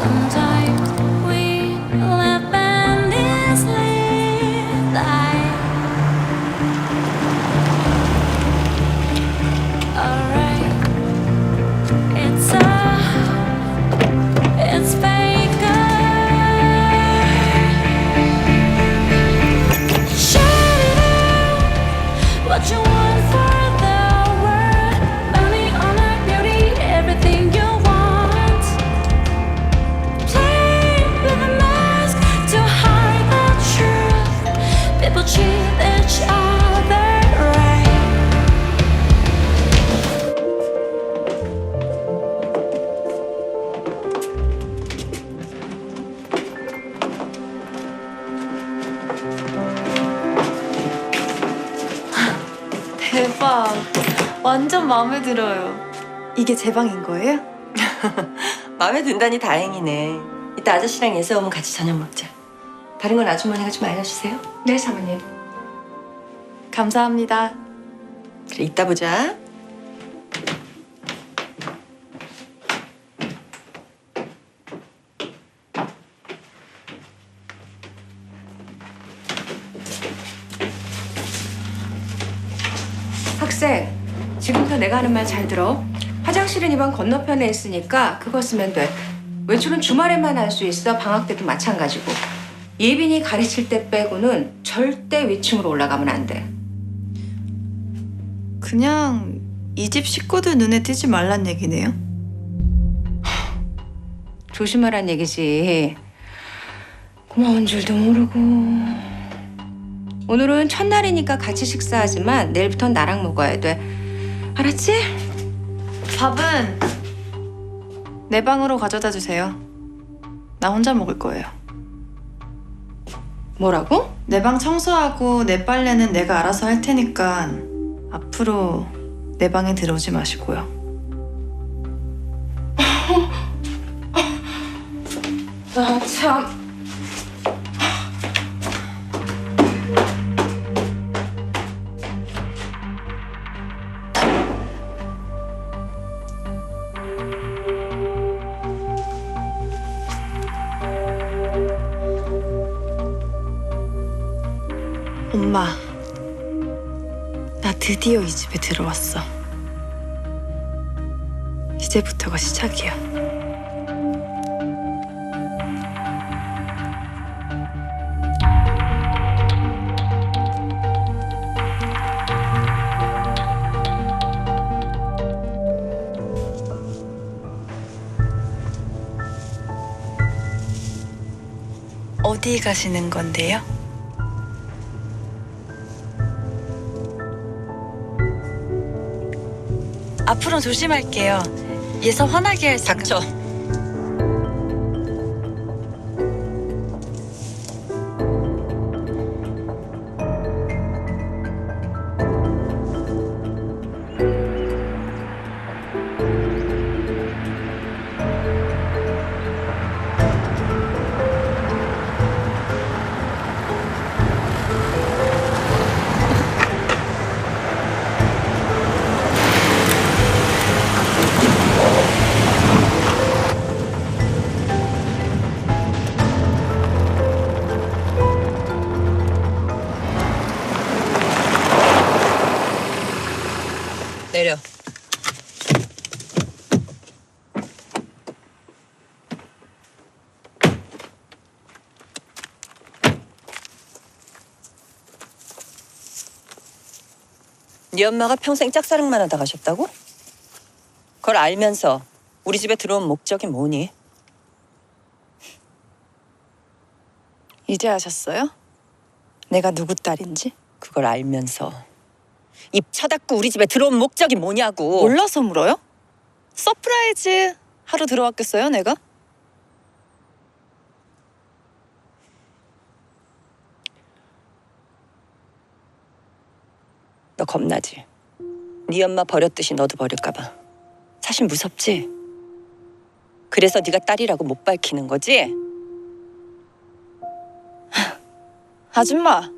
awesome. 완전 마음에 들어요. 이게 제 방인 거예요? 마음에 든다니 다행이네. 이따 아저씨랑 예서 오면 같이 저녁 먹자. 다른 건 아주머니가 좀 알려주세요. 네, 사모님. 감사합니다. 그래, 이따 보자. 내가 하는 말 잘 들어. 화장실은 이방 건너편에 있으니까 그거 쓰면 돼. 외출은 주말에만 할 수 있어. 방학 때도 마찬가지고. 예빈이 가르칠 때 빼고는 절대 위층으로 올라가면 안 돼. 그냥 이 집 식구들 눈에 띄지 말란 얘기네요. 조심하란 얘기지. 고마운 줄도 모르고. 오늘은 첫날이니까 같이 식사하지만 내일부터 나랑 먹어야 돼. 알았지? 밥은 내 방으로 가져다 주세요. 나 혼자 먹을 거예요. 뭐라고? 내 방 청소하고 내 빨래는 내가 알아서 할 테니까 앞으로 내 방에 들어오지 마시고요. 아, 참. 드디어 이 집에 들어왔어. 이제부터가 시작이야. 어디 가시는 건데요? 앞으로 조심할게요. 예서 화나게 할 생각. 닥쳐. 네 엄마가 평생 짝사랑만 하다 가셨다고? 그걸 알면서 우리 집에 들어온 목적이 뭐니? 이제 아셨어요? 내가 누구 딸인지? 그걸 알면서 입 쳐닫고 우리 집에 들어온 목적이 뭐냐고. 몰라서 물어요? 서프라이즈 하러 들어왔겠어요, 내가? 너 겁나지? 네 엄마 버렸듯이 너도 버릴까 봐. 사실 무섭지? 그래서 네가 딸이라고 못 밝히는 거지? 아줌마,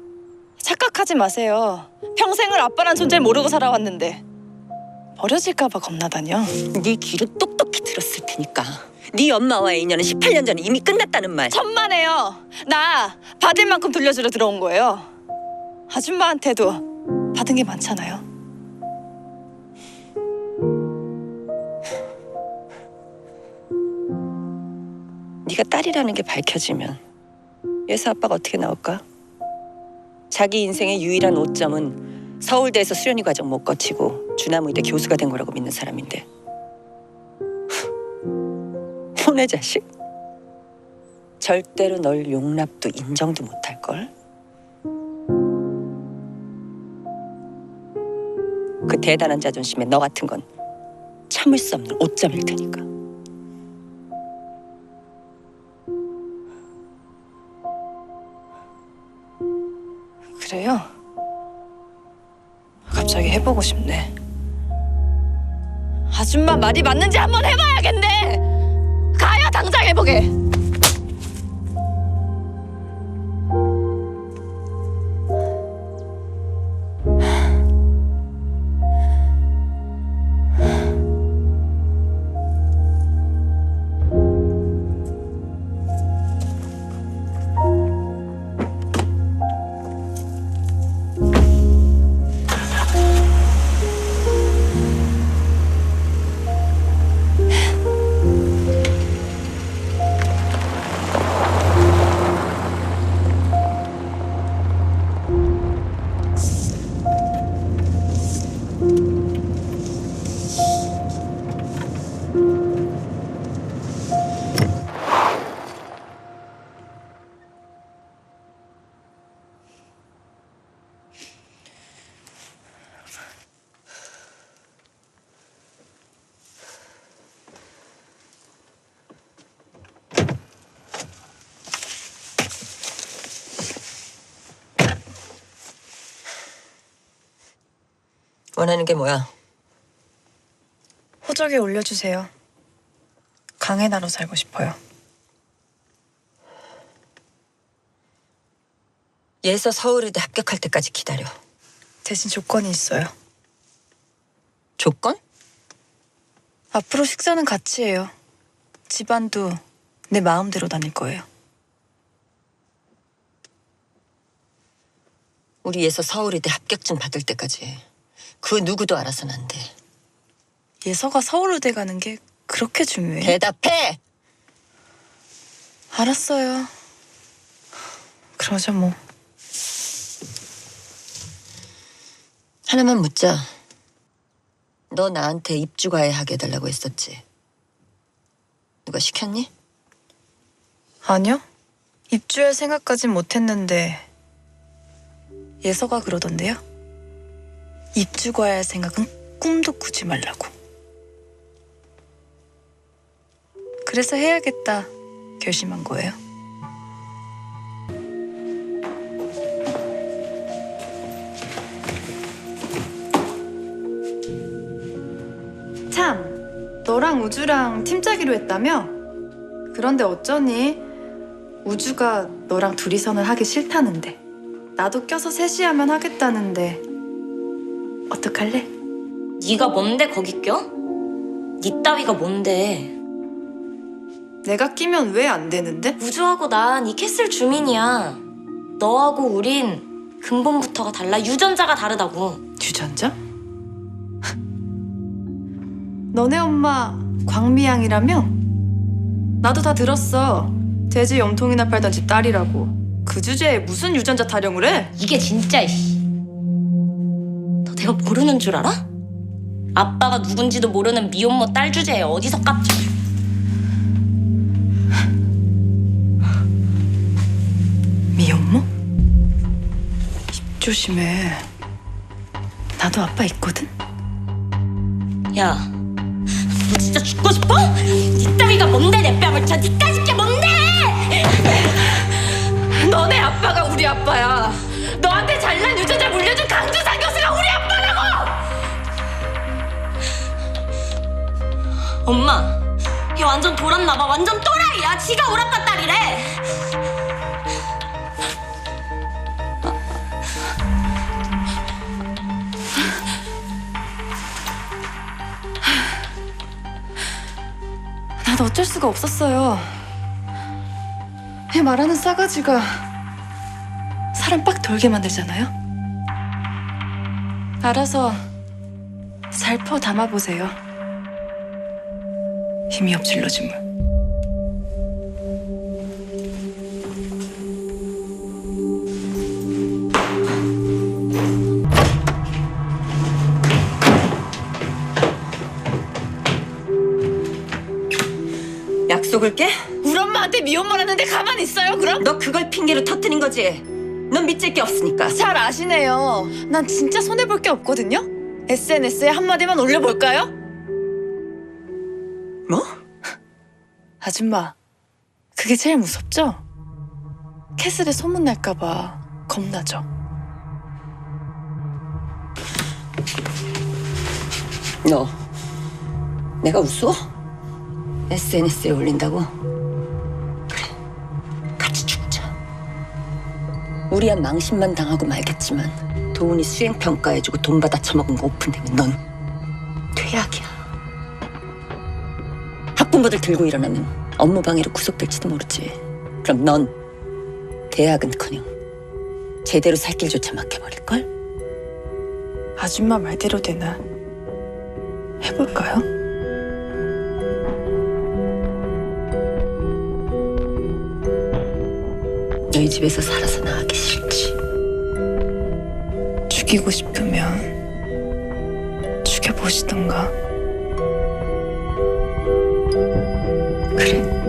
착각하지 마세요. 평생을 아빠란 존재를 모르고 살아왔는데 버려질까 봐 겁나다뇨. 네 귀로 똑똑히 들었을 테니까. 네 엄마와의 인연은 18년 전에 이미 끝났다는 말. 천만에요. 나 받을 만큼 돌려주러 들어온 거예요. 아줌마한테도 받은 게 많잖아요. 네가 딸이라는 게 밝혀지면 예서 아빠가 어떻게 나올까? 자기 인생의 유일한 오점은 서울대에서 수련회 과정 못 거치고 주나무의대 교수가 된 거라고 믿는 사람인데 혼의 자식? 절대로 널 용납도 인정도 못할 걸. 그 대단한 자존심에 너 같은 건 참을 수 없는 오점일 테니까. 그래요? 갑자기 해보고 싶네. 아줌마 말이 맞는지 한번 해봐야겠네. 가요 당장 해보게. 원하는 게 뭐야? 호적에 올려주세요. 강해 나로 살고 싶어요. 예서 서울의대 합격할 때까지 기다려. 대신 조건이 있어요. 조건? 앞으로 식사는 같이 해요. 집안도 내 마음대로 다닐 거예요. 우리 예서 서울의대 합격증 받을 때까지 그 누구도 알아서는 안 돼. 예서가 서울의대 가는 게 그렇게 중요해요? 대답해! 알았어요. 그러죠 뭐. 하나만 묻자. 너 나한테 입주과외 하게 해달라고 했었지. 누가 시켰니? 아니요. 입주할 생각까진 못했는데 예서가 그러던데요. 입주가야 할 생각은 꿈도 꾸지 말라고. 그래서 해야겠다 결심한 거예요. 참, 너랑 우주랑 팀 짜기로 했다며? 그런데 어쩌니? 우주가 너랑 둘이서는 하기 싫다는데 나도 껴서 셋이 하면 하겠다는데 어떡할래? 네가 뭔데 거기 껴? 네 따위가 뭔데? 내가 끼면 왜 안 되는데? 우주하고 난 이 캐슬 주민이야. 너하고 우린 근본부터가 달라. 유전자가 다르다고. 유전자? 너네 엄마 광미양이라며? 나도 다 들었어 돼지 염통이나 팔던 집 딸이라고 그 주제에 무슨 유전자 타령을 해? 이게 진짜 이씨. 너 내가 모르는 줄 알아? 아빠가 누군지도 모르는 미혼모 딸 주제에 어디서 깝쳐? 미혼모? 입 조심해 나도 아빠 있거든? 야, 너 진짜 죽고 싶어? 네 따위가 뭔데 내 뺨을 쳐? 니까짓 게 뭔데? 너네 아빠가 우리 아빠야. 엄마, 얘 완전 돌았나봐. 완전 또라이야. 지가 아빠 딸이래. 나도 어쩔 수가 없었어요. 이 말하는 싸가지가 사람 빡 돌게 만들잖아요. 알아서 잘 퍼 담아보세요. 힘이 엎질러진 물. 약속을 깨? 우리 엄마한테 미혼모라는데 가만히 있어요, 그럼? 너 그걸 핑계로 터뜨린 거지? 넌 믿질 게 없으니까. 잘 아시네요. 난 진짜 손해볼 게 없거든요? SNS에 한마디만 올려볼까요? 뭐? 아줌마, 그게 제일 무섭죠? 캐슬에 소문날까봐 겁나죠? 너 내가 웃어? SNS에 올린다고? 그래 같이 죽자 우리야 망신만 당하고 말겠지만 도훈이 수행평가해주고 돈 받아 처먹은 거 오픈되면 넌 학부모들 들고 일어나면 업무 방해로 구속될지도 모르지 그럼 넌 대학은커녕 제대로 살 길조차 막혀버릴 걸? 아줌마 말대로 되나 해볼까요? 너희 집에서 살아서 나가기 싫지 죽이고 싶으면 죽여보시던가. 그래